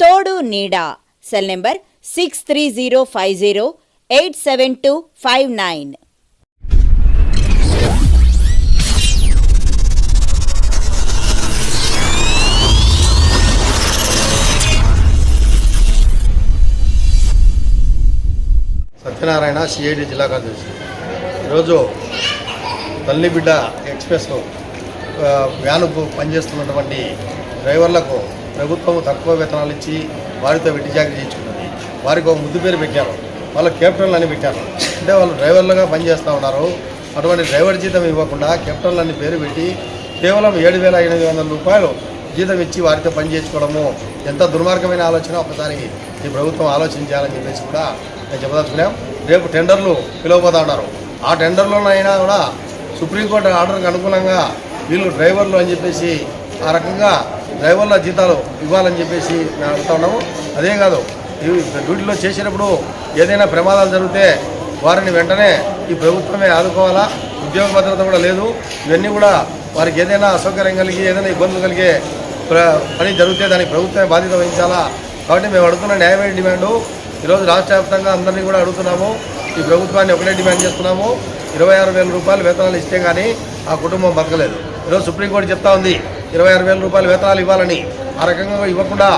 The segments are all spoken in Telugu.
తోడు నీడా. Cell number six three zero five zero eight seven two five nine Satyanarayana CID జిల్లా కార్యదర్శి. ఈరోజు తల్లి బిడ్డ ఎక్స్ప్రెస్ ఆ, పనిచేస్తున్నటువంటి డ్రైవర్లకు ప్రభుత్వం తక్కువ వేతనాలు ఇచ్చి వారితో వెట్టి చాకరీ చేయించుకున్నది వారికి ఒక ముద్దు పేరు పెట్టారు. వాళ్ళ కెప్టెన్లు అని పెట్టారు. అంటే వాళ్ళు డ్రైవర్లుగా పనిచేస్తూ ఉన్నారు. అటువంటి డ్రైవర్ జీతం ఇవ్వకుండా కెప్టెన్లు అని పేరు పెట్టి కేవలం ఏడు వేల ఎనిమిది వందల రూపాయలు జీతం ఇచ్చి వారితో పని చేయించుకోవడము ఎంత దుర్మార్గమైన ఆలోచన? ఒకసారి ఈ ప్రభుత్వం ఆలోచించాలని చెప్పేసి కూడా నేను చెప్పదలుచుకున్నాం. రేపు టెండర్లు పిలువబోతా ఉన్నారు. ఆ టెండర్లోనైనా కూడా సుప్రీంకోర్టు ఆర్డర్కి అనుగుణంగా వీళ్ళు డ్రైవర్లు అని చెప్పేసి ఆ రకంగా డ్రైవర్ల జీతాలు ఇవ్వాలని చెప్పేసి మేము అడుగుతా ఉన్నాము. అదే కాదు డ్యూటీలో చేసేటప్పుడు ఏదైనా ప్రమాదాలు జరిగితే వారిని వెంటనే ఈ ప్రభుత్వమే ఆదుకోవాలా? ఉద్యోగ భద్రత కూడా లేదు. ఇవన్నీ కూడా వారికి ఏదైనా అసౌకర్యం కలిగి ఏదైనా ఇబ్బందులు కలిగే పని జరిగితే దానికి ప్రభుత్వమే బాధ్యత వహించాలా? కాబట్టి మేము అడుగుతున్న న్యాయమైన డిమాండు ఈరోజు రాష్ట్ర వ్యాప్తంగా అందరినీ కూడా అడుగుతున్నాము. ఈ ప్రభుత్వాన్ని ఒకటే డిమాండ్ చేస్తున్నాము. ఇరవై ఆరు వేల రూపాయలు వేతనాలు ఇస్తే కానీ ఆ కుటుంబం బతకలేదు. ఈరోజు సుప్రీంకోర్టు చెప్తా ఉంది ఇరవై ఆరు వేల రూపాయలు వేతనాలు ఇవ్వాలని ఆ రకంగా ఇవ్వకుండా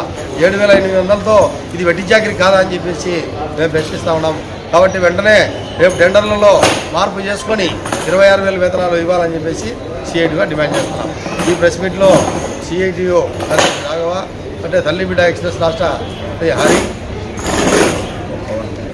ఏడు వేల ఎనిమిది వందలతో ఇది వెట్టి చాకరీ కాదా అని చెప్పేసి మేము ప్రశ్నిస్తూ ఉన్నాం. కాబట్టి వెంటనే రేపు టెండర్లలో మార్పు చేసుకొని ఇరవై ఆరు వేల వేతనాలు ఇవ్వాలని చెప్పేసి సిఐటిగా డిమాండ్ చేస్తున్నాం. ఈ ప్రెస్ మీట్లో సిఐటిఓ రాఘవ అంటే తల్లిబిడ్డ ఎక్స్ప్రెస్ రాష్ట్ర హరి